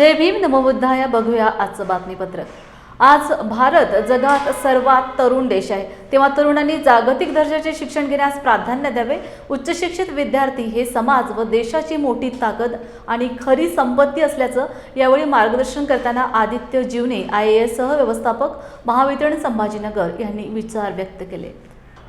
जय भीम नमोबुद्धाया बघूया आजचं बातमीपत्र. आज भारत जगात सर्वात तरुण देश आहे. तेव्हा तरुणांनी जागतिक दर्जाचे शिक्षण घेण्यास प्राधान्य द्यावे. उच्च शिक्षित विद्यार्थी हे समाज व देशाची मोठी ताकद आणि खरी संपत्ती असल्याचं यावेळी मार्गदर्शन करताना Aditya Jivane I A S सह व्यवस्थापक महावितरण संभाजीनगर यांनी विचार व्यक्त केले.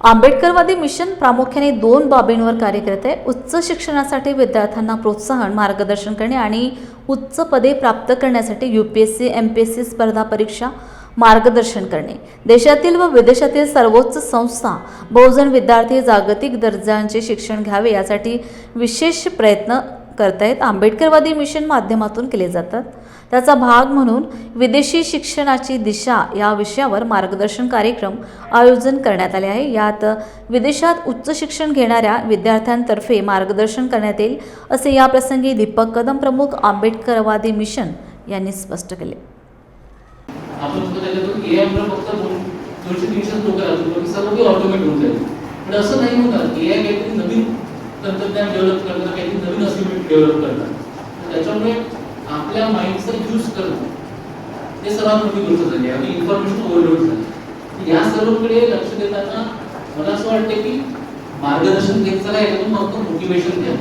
आंबेडकरवादी मिशन प्रामुख्याने दोन बाबींवर कार्य करत आहे. उच्च शिक्षणासाठी विद्यार्थ्यांना प्रोत्साहन मार्गदर्शन करणे आणि उच्च पदे प्राप्त करण्यासाठी U P S C M P S C स्पर्धा परीक्षा मार्गदर्शन करणे. देशातील व विदेशातील सर्वोच्च संस्था बहुजन विद्यार्थी जागतिक दर्जांचे शिक्षण घ्यावे यासाठी विशेष प्रयत्न करतायत. आंबेडकरवादी मिशन माध्यमातून केले जातात. त्याचा भाग म्हणून विदेशी शिक्षणाची दिशा या विषयावर मार्गदर्शन कार्यक्रम आयोजन करण्यात आले आहे. यात विदेशात उच्च शिक्षण घेणाऱ्या विद्यार्थ्यांतर्फे मार्गदर्शन करण्यात येईल असे या प्रसंगी दीपक कदम प्रमुख आंबेडकरवादी मिशन यांनी स्पष्ट केले. फक्त होऊन जाईल. पण असं नाही होणार ए आय काहीतरी नवीन तंत्रज्ञान डेव्हलप करणार काहीतरी नवीन असिमेंट डेव्हलप करतात त्याच्यामुळे आपल्या माइंडचा यूज करणं हे सर्वात मोठी गोष्ट झाली आणि इन्फॉर्मेशन ओव्हरलोड झाली या सर्वकडे लक्ष देताना मला असं वाटतं की मार्गदर्शन घेत चला याच्यातून फक्त मोटिवेशन द्या.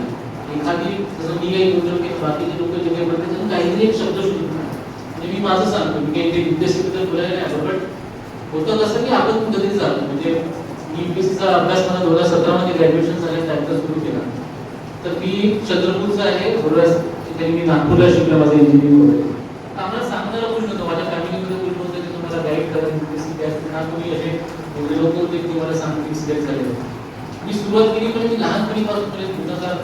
एखादी जसं मी काही बोलतो की बाकीचे लोक जे काही बोलतात त्यांना काहीतरी एक शब्द शोधून म्हणजे मी माझं सांगतो मी काही ते विद्यार्थी बोलायला नाही आलो बट होतं कसं की आपण कधीच चालतो म्हणजे मी यूपीएससीचा अभ्यास मला दोन हजार सतरा मध्ये ग्रॅज्युएशन झाले त्यानंतर तर मी चंद्रपूरचा आहे तिथे मी नागपूरला शिकलं माझं इंजिनिअरिंग वगैरे. आम्हाला सांगणारा कोणी नव्हतं माझ्या फॅमिलीमध्ये कोणी नव्हतं की तुम्हाला गाईड करा ना तुम्ही असे एवढे लोक होते की मला सांगतील सिलेक्ट झाले मी सुरुवात केली पण मी लहानपणीपासून म्हणजे दोन हजार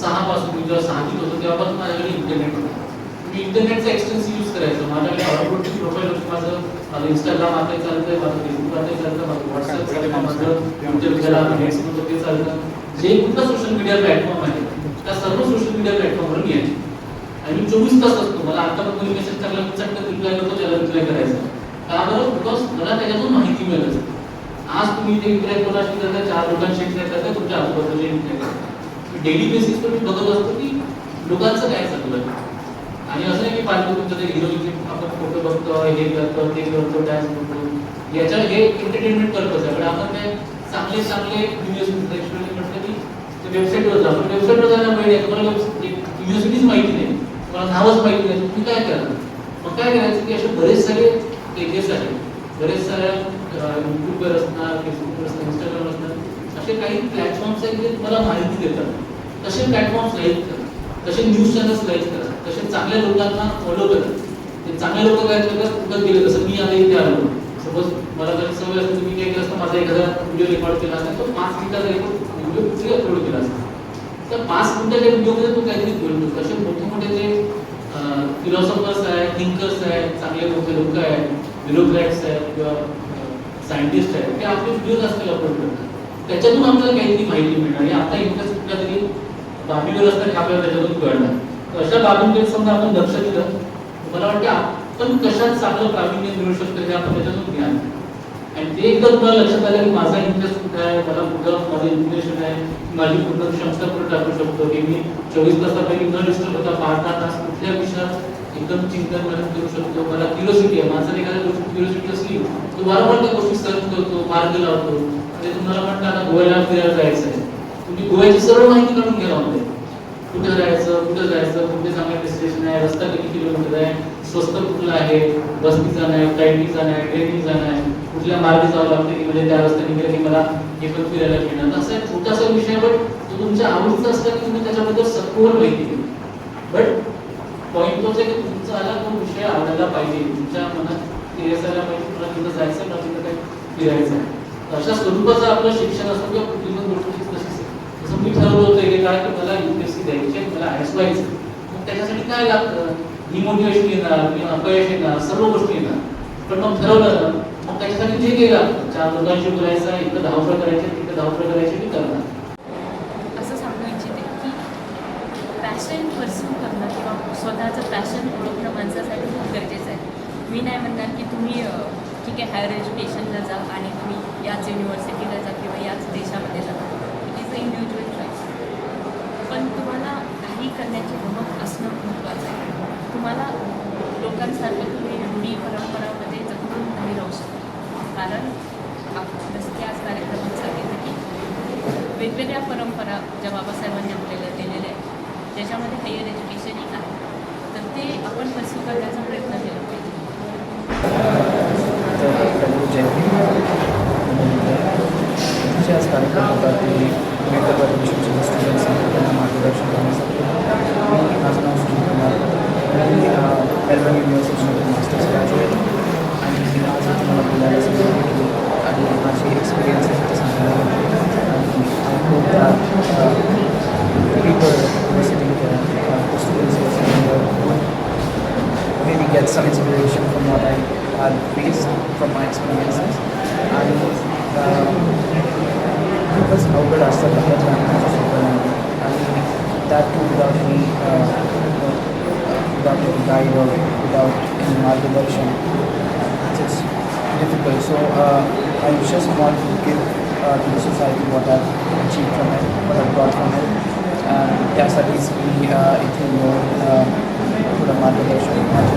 सहा पासून मी जेव्हा सहावीत होतो तेव्हापासून माझ्याकडे इंटरनेट होतं. मी इंटरनेटचा एक्सटेन्स यूज करायचो. माझ्याकडे आउटपुटची प्रोफाईल होती माझं माझं इंस्टाग्राम आता चालतंय माझं फेसबुक आता चालतं माझं व्हॉट्सअप चालतं माझं ट्विटर नेटवर्क ते चालतं जे कुठलं सोशल मीडिया प्लॅटफॉर्म आहे त्या सर्व सोशल मीडिया प्लॅटफॉर्मवर मी आहे. आणि मी चोवीस तास असतो मला आता पण कोणी मेसेज टाकला मी चटकन रिप्लाय करतो त्याला रिप्लाय करायचा. का बरं? बिकॉज मला त्याच्यातून माहिती मिळत असते. आज तुम्ही ते रिप्लाय कोणाशी करता चार लोकांशी रिप्लाय करता तुमच्या करता. डेली बेसिसवर मी बघत असतो की लोकांचं काय चाललं आणि असं नाही की पाहिजे तुमचं ते आपण फोटो बघतो हे करतो ते करतो डान्स करतो. याच्या हे एंटरटेनमेंट करतो आहे. पण आपण ते चांगले चांगले व्हिडिओज म्हटलं की ते वेबसाईटवर जा पण वेबसाईटवर जायला वेळ आहे तुम्हाला युनिव्हर्सिटीच माहिती नाही. तुम्हाला नावच माहिती नाही. तुम्ही काय करणार मग काय करायचं की असे बरेच सारे पेजेस आहेत. बरेच साऱ्या युट्यूबवर असणार फेसबुकवर असणार इंस्टाग्राम असणार. असे काही प्लॅटफॉर्म्स आहेत जे तुम्हाला माहिती देतात. तसे प्लॅटफॉर्म्स लाईक करा. तसे न्यूज चॅनल्स लाईक करा. तसे चांगल्या लोकांना फॉलो करा. ते चांगले लोक काय करतात गेले? जसं मी आले इथे आलो. सपोज मला जर सवय असते मी काय केलं असतं माझा एखादा व्हिडिओ रेकॉर्ड केला असता तो पाच मिनिटाचा व्हिडिओ कुठे अपलोड केला असता. तर पाच मिनिटाच्या व्हिडिओमध्ये तो काहीतरी बोलतो. असे मोठे मोठे जे फिलॉसॉफर्स आहेत थिंकर्स आहेत चांगले मोठे लोक आहेत ब्युरोक्रॅट्स आहेत किंवा सायंटिस्ट आहेत ते आपले व्हिडिओज आजकाल अपलोड करतात. त्याच्यातून आपल्याला काहीतरी माहिती मिळणार. आणि आता इंटरेस्ट कुठल्या तरी बाबीवर असतात आपल्याला त्याच्यातून कळणार. अशा बाबींकडे समजा आपण लक्ष दिलं मला वाटतं आपण कशात चांगलं प्रावीण्य मिळू शकतो हे आपण त्याच्यातून ज्ञान आणि ते एकदा तुम्हाला लक्षात आलं की माझा इंटरेस्ट कुठे आहे मला कुठं माझं इन्क्लिनेशन आहे माझी पूर्ण क्षमता कुठे टाकू शकतो की मी चोवीस तासापैकी न डिस्टर्ब होता पाच तास कुठल्या विषयात एकदम चिंतन मनन करू शकतो मला क्युरियोसिटी आहे. माझं एखाद्या गोष्टी क्युरियोसिटी असली तो वारंवार त्या गोष्टी सर्च करतो मार्ग लावतो. म्हणजे तुम्हाला म्हणतात आता गोव्याला फिरायला जायचं आहे तुम्ही गोव्याची सर्व माहिती काढून घ्या लावते कुठं जायचं कुठं जायचं कुठे चांगलं डेस्टिनेशन आहे रस्ता किती किलोमीटर आहे स्वस्त कुठला आहे बसनी जाणं आहे फ्लाईटनी जाणं आहे ट्रेननी जाणं आहे कुठल्या मार्गे जावं लागतं की म्हणजे त्या रस्त्याने गेलं की मला हे पण फिरायला मिळणार. असा एक छोटासा विषय पण तो तुमच्या आवडीचा असला की तुम्ही त्याच्याबद्दल सखोल माहिती घेऊ बट पॉईंट तोच आहे की तुमचा आला तो विषय आवडायला पाहिजे. तुमच्या मनात सिरियस आला पाहिजे तुला तिथं जायचं का तिथं काही फिरायचं आहे. अशा स्वरूपाचं आपलं शिक्षण असतं किंवा कुठली पण गोष्टी मी ठरवलं होतं की काय की मला युपीएससी द्यायची मला आयस व्हायचं मग त्याच्यासाठी काय लागतं? डिमोटिवेशन येणार किंवा अपयश येणार सर्व गोष्टी येणार. पण मग ठरवलं ना मग त्याच्यासाठी जे काही लागतं चार लोकांशी बोलायचं इथं धावपळ करायचे तिथं धावपळ करायची मी करणार. असं सांगू इच्छिते की पॅशन परस्यू करणं किंवा स्वतःचं पॅशन ओळखणं माणसासाठी खूप गरजेचं आहे. मी नाही म्हणणार की तुम्ही ठीक आहे हायर एज्युकेशनला जा आणि तुम्ही याच युनिव्हर्सिटीला जा किंवा याच देशामध्ये जा. It is a individual choice पण तुम्हाला काही करण्याची गमत असणं महत्त्वाचं आहे. तुम्हाला लोकांसारखं तुम्ही रूढी परंपरामध्ये जखडून नाही राहू शकता. कारण आप- जसं की आज कार्यक्रमात सांगितलं की वेगवेगळ्या परंपरा ज्या बाबासाहेबांनी आपल्याला दिलेल्या आहेत त्याच्यामध्ये हायर एज्युकेशन एक आहे. तर ते आपण परस्यू करण्याचा प्रयत्न केला पाहिजे. get some inspiration from what I had faced from my experiences. And um, because how good are some other and that too without me uh, without any guide or without any maldiversion. It's difficult. So uh, I just want to give uh, to the society what I've achieved from it, what I've got from it. And yes, at least we uh, it will more uh, put a motivation.